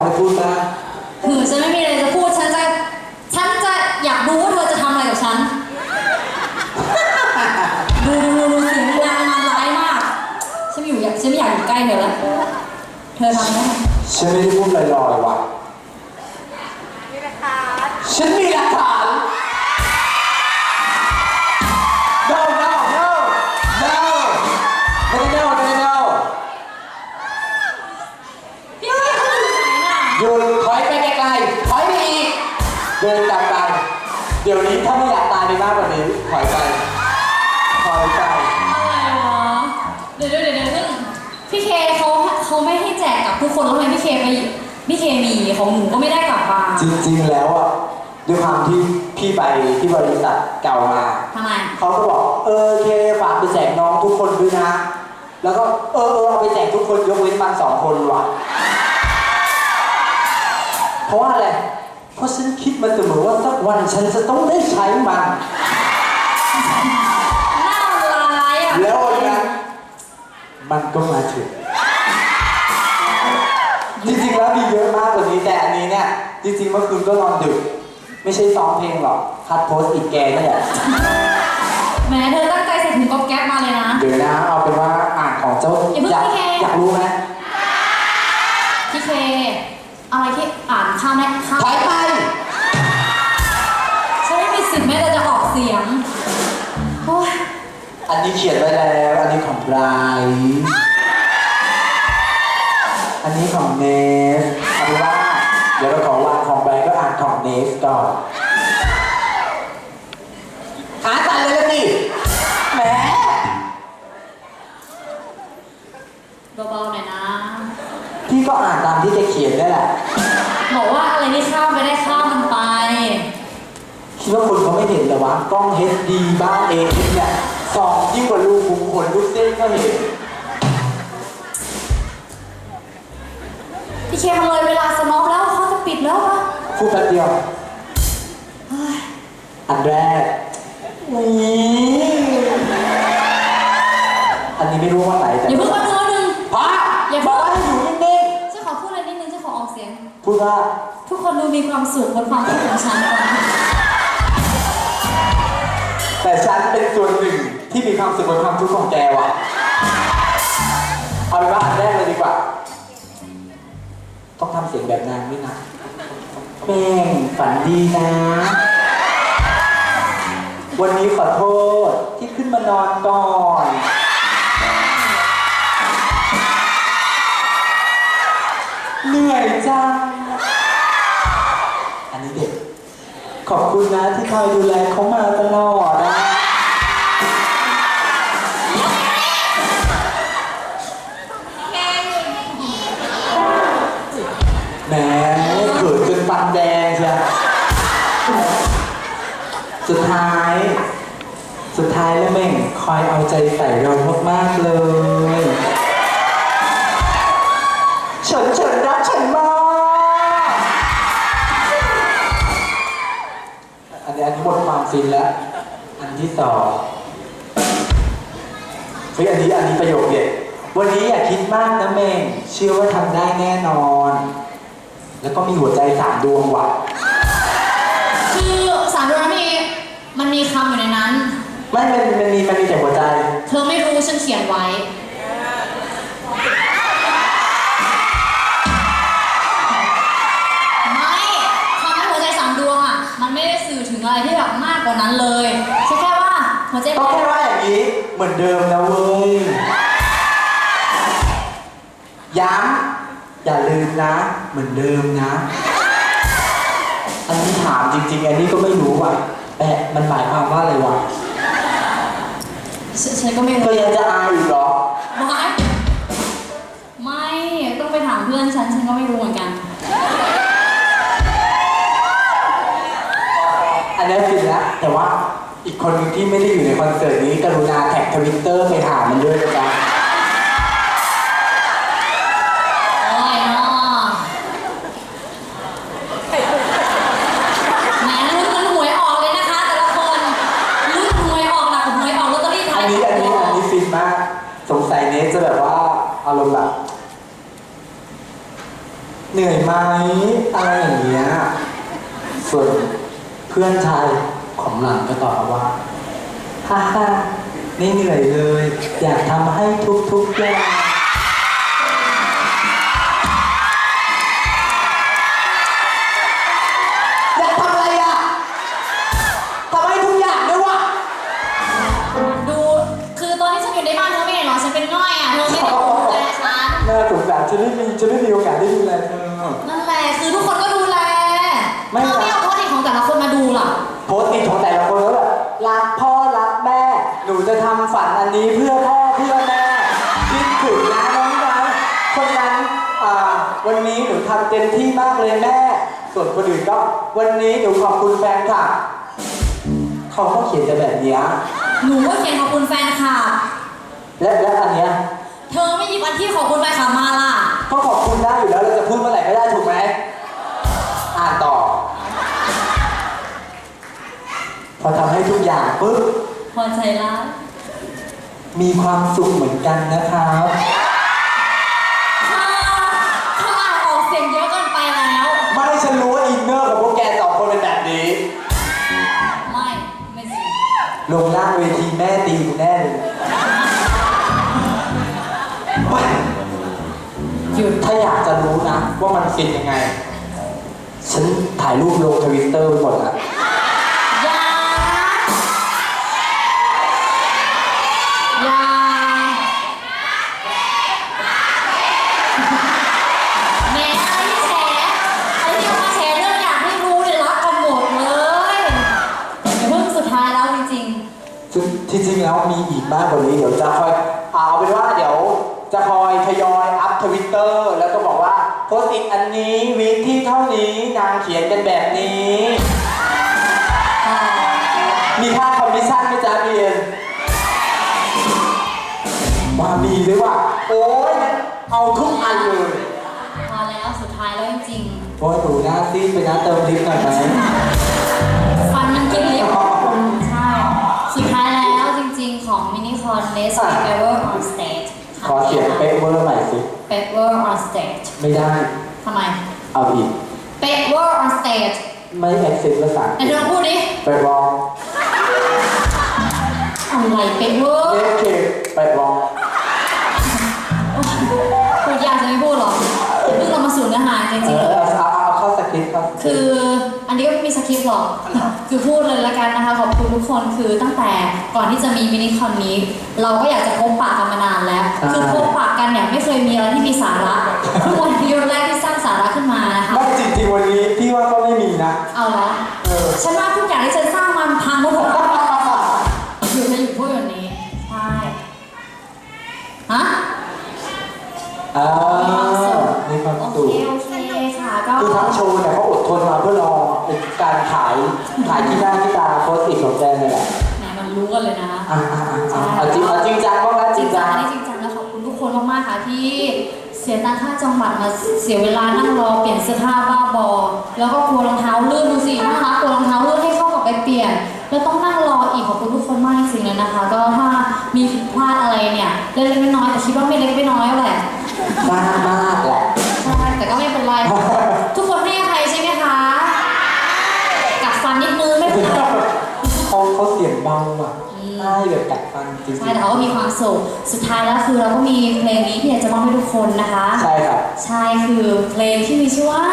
ไม่พูดนะคือฉันไม่มีอะไรจะพูด ฉันจะ ฉันจะอยากรู้ว่าเธอจะทำอะไรกับฉัน ดูดูดูเสียงนางมาร้ายมาก ฉันไม่อยู่อยากฉันไม่อยากอยู่ใกล้เธอแล้ว เธอทำได้ไหมฉันไม่ได้พูดลอยๆว่ะฉันมีหลักฐาน ดี๋ยวนี้ถ้าไม่อยากตายไปมากกว่านี้ถอยไปถอยไปอะไรวะเดี๋ยวเดี๋ยวเดี๋ยวเดี๋ยวซึ่งพี่เคเขาเขาไม่ให้แจกกับทุกคนแล้วทำไมพี่เคไปพี่เคมีของหนูก็ไม่ได้กลับมาจริงๆแล้วอะด้วยความที่พี่ไปที่บริษัทเก่ามาทำไมเขาก็บอกเออเคฝากไปแจกน้องทุกคนด้วยนะ แล้วก็เออเออเอาไปแจกทุกคนยกเว้นมันสองคนว่ะเพราะว่าอะไร เพราะฉันคิดมาเสมอว่าสักวันฉันจะต้องได้ใช้มัน น่าร้ายอะแล้ววันนั้นมันก็มาถึง จริงๆแล้วมีเยอะมากกว่านี้แต่อันนี้เนี่ย จริงๆเมื่อคืนก็นอนดึก ไม่ใช่ซ้อมเพลงหรอกคัดโพสต์อีกแกนี่แหละ แหมเธอตั้งใจใส่ถุงก๊อบแก๊ปมาเลยนะ เดี๋ยวนะเอาเป็นว่าอ่านของเจ้าอย่าเพิ่งอยากพี่แก อยากรู้ไหมพี่เค อะไรที่อ่านข้ามได้ข้ามถอย นนี้เขียนไว้แล้วอันนี้ของไบรท์อันนี้ของเนฟเอาเป็นว่าเดี๋ยวเราขอวางของไบรท์ก็อ่านของเนฟก่อนหาตันเลยละสิแหมเบาๆหน่อยนะพี่ก็อ่านตามที่แกเขียนนี่แหละบอกว่าอะไรที่ข้ามไปได้ข้ามมันไป คิดว่าคนเขาไม่เห็นแต่ว่ากล้อง HD บ้านเองเนี่ย ส่องยิ่งกว่ารูขุมขนลูกเส้นก็เห็น พี่เคมันเลยเวลาสน็อกแล้วเขาจะปิดแล้วปะพูดแป๊บเดียว เฮ้ยอันแรกนี่อันนี้ไม่รู้ว่าไหนแต่อย่าเพิ่งมาเนื้อหนึ่งพระอย่าบอกว่าให้อยู่นิ่งฉันขอพูดอะไรนิดนึงฉันขอออกเสียง ๆพูดว่า ทุกคนดูมีความสุขบนความทุกข์ของฉันก่อนแต่ฉันเป็นส่วนหนึ่ง ที่มีความสุขบนความทุกข์ของแกว่ะ เอาเป็นว่าอันแรกเลยดีกว่า ต้องทำเสียงแบบนางด้วยนะแม่งฝันดีนะ วันนี้ขอโทษที่ขึ้นมานอนก่อนเหนื่อยจัง อันนี้เด็ก ขอบคุณนะที่คอยดูแลเขามาตลอด คอยเอาใจใส่เรามากๆเลยฉินฉินรักฉันมากอันนี้อันนี้หมดความฟินแล้ว อันที่สองเฮ้ยอันนี้อันนี้ประโยคเด็ดวันนี้อย่าคิดมากนะเมงเชื่อว่าทำได้แน่นอน แล้วก็มีหัวใจสามดวงว่ะคือสามดวงนั้นมีมันมีคำอยู่ในนั้น ไม่มันมันมีมันมีแต่หัวใจ เธอไม่รู้ฉันเขียนไว้ ไม่คำว่าหัวใจสามดวงอะ มันไม่ได้สื่อถึงอะไรที่แบบมากกว่านั้นเลยใช่แค่ว่าหัวใจก็แค่ว่าอย่างนี้เหมือนเดิมนะเว้ย ย้ำอย่าลืมนะ เหมือนเดิมนะ อันนี้ถามจริงๆ อันนี้ก็ไม่รู้ว่ะแต่มันหมายความว่าอะไรวะ ฉันฉันก็ไม่เธรู้อยังจะอายอีกเหรอ ไม่ไม่ต้องไปถามเพื่อนฉัน ฉันก็ไม่รู้เหมือนกัน อันนี้ฟินแล้วแต่ว่าอีกคนหนึงที่ไม่ได้อยู่ในคอนเสิร์ตนี้กรุณาแท็กทวิตเตอร์ไปหามันด้วยนะจ๊ะ เนสจะแบบว่าอารมณ์แบบเหนื่อยไหมอะไรอย่างเงี้ยส่วนเพื่อนชายของหลังก็ตอบมาว่าฮ่าฮ่าไม่เหนื่อยเลย อยากทำให้ทุกๆอย่างอยากทำอะไรอะทำให้ทุกอย่างด้วยวะดูคือตอนที่ฉันอยู่ในบ้านเธอไม่เห็นหรอฉันเป็นง่อยอะเธอไม่ได้ดูแลฉัน น่าสงสารจะไม่มีจะไม่มีโอกาสได้ดูแลเธอ นั่นแหละคือทุกคนก็ดูแลไม่เธอไม่เอาโพสต์ของแต่ละคนมาดูล่ะโพสต์ติดของแต่ละคนแล้วแบบรักพ่อรักแม่ หนูจะทำฝันอันนี้เพื่อพ่อเพื่อแม่คิดถึงนะน้องนะคนนั้นอ่าวันนี้หนูทำเต็มที่มากเลยแม่ ส่วนคนอื่นก็ วันนี้หนูขอบคุณแฟนคลับเขาก็เขียนแต่แบบเนี้ยหนูก็เขียนขอบคุณแฟนคลับและและอันเนี้ย เธอไม่หยิบอันที่ขอบคุณแฟนคลับมาล่ะ ก็ขอบคุณได้อยู่แล้วเราจะพูดเมื่อไหร่ก็ได้ถูกไหมอ่านต่อ พอทำให้ทุกอย่างปุ๊บพอใจแล้วมีความสุขเหมือนกันนะครับ นะว่ามันฟินยังไง ฉันถ่ายรูปลงทวิตเตอร์ไปหมดแล้วอย่า อย่า แหม่อะไรที่แฉอะไรที่เอามาแฉเรื่องอยากให้รู้เนี่ยรักกันหมดเลยอย่าเพิ่งสุดท้ายแล้วจริงซึ่งที่จริงแล้วมีอีกมากกว่านี้เดี๋ยวจะคอยเอาเป็นว่าเดี๋ยวจะคอยทยอย นนี้วีคที่เท่านี้นางเขียนกันแบบนี้ๆค่ะมีค่าคอมมิชชั่นไหมจ๊ะเบียนมามีเลยว่ะโอ้ยงั้นเอาทุกอันเลยพอแล้วสุดท้ายแล้วจริงโอ้ยหนูหน้าซีดไปนะเติมลิปหน่อยไหมๆฟันมันกินลิปใช่ สุดท้ายแล้วจริงๆ ของมินิคอนเลสเปเวอร์ออนสเตจขอเขียนเป๊ะเวอร์ใหม่สิเปเวอร์ออนสเตจไม่ได้ ทำไม เอาอีก เปเว อร์ออนสเตจไม่แอคเซนต์ภาษาอังไหนกฤษเธอลองพูดดิไปลองอะไรเปเวอร์เลขเคไปลองพูดยากจะไม่พูดหรอเพิ่งเรามาสู่เนื้อหาจเอริงอๆเอาเอาเอาเข้าสคริปต์ครับคืออันนี้ก็ไม่มีสคริปต์หรอก คือพูดเลยละกันนะคะขอบคุณทุกคนคือตั้งแต่ก่อนที่จะมีมินิคอนนี้ เราก็อยากจะพบปะกันมานานแล้ว คือพบปะกันเนี่ยไม่เคยมีอะไรที่มีสาระทุกวันนี้วันแรกที่ อ่ามีความโอสุเคขโอเคค่ะก็คือทั้งโชว์เนี่ยเขาอดทนมาเพื่อรอเป็นการขายขายที่หน้าที่ตาโพสต์อิทของแจนเลยแหละแหมมันรู้กันเลยนะ อ่าอ่าอ่าเอาจริงเอาจริงจังบ้างนะจจริริงงจัจังง อันนี้จริงจังแล้วขอบคุณทุกคนมากๆค่ะที่เสียตังค่าจังหวัดมาเสียเวลานั่งรอเปลี่ยนเสื้อผ้าบ้าบอ แล้วก็กลัวรองเท้าลื่นดูสิน่ารักกลัวรองเท้าลื่นให้เข้ากับไปเปลี่ยน แล้วต้องนั่งรออีกขอบคุณทุกคนมากจริงๆเลยนะคะ ก็ถ้ามีผิดพลาดอะไรเนี่ยเล็กๆน้อยๆแต่คิดว่าไม่เล็กไม่น้อยแหละ บ้ามากแหละใช่แต่ก็ไม่เป็นไร ทุกคนให้อภัยใช่ไหมคะ กัดฟันนิดนึงไม่เป็นไร เขาเขาเสียงเบาอะอืม ใช่แบบกัดฟันจริงใช่แต่เขาก็มีความสุข สุดท้ายแล้วคือเราก็มีเพลงนี้ที่อยากจะมอบให้ทุกคนนะคะๆใช่ครับ ใช่คือเพลงที่มีชื่อว่า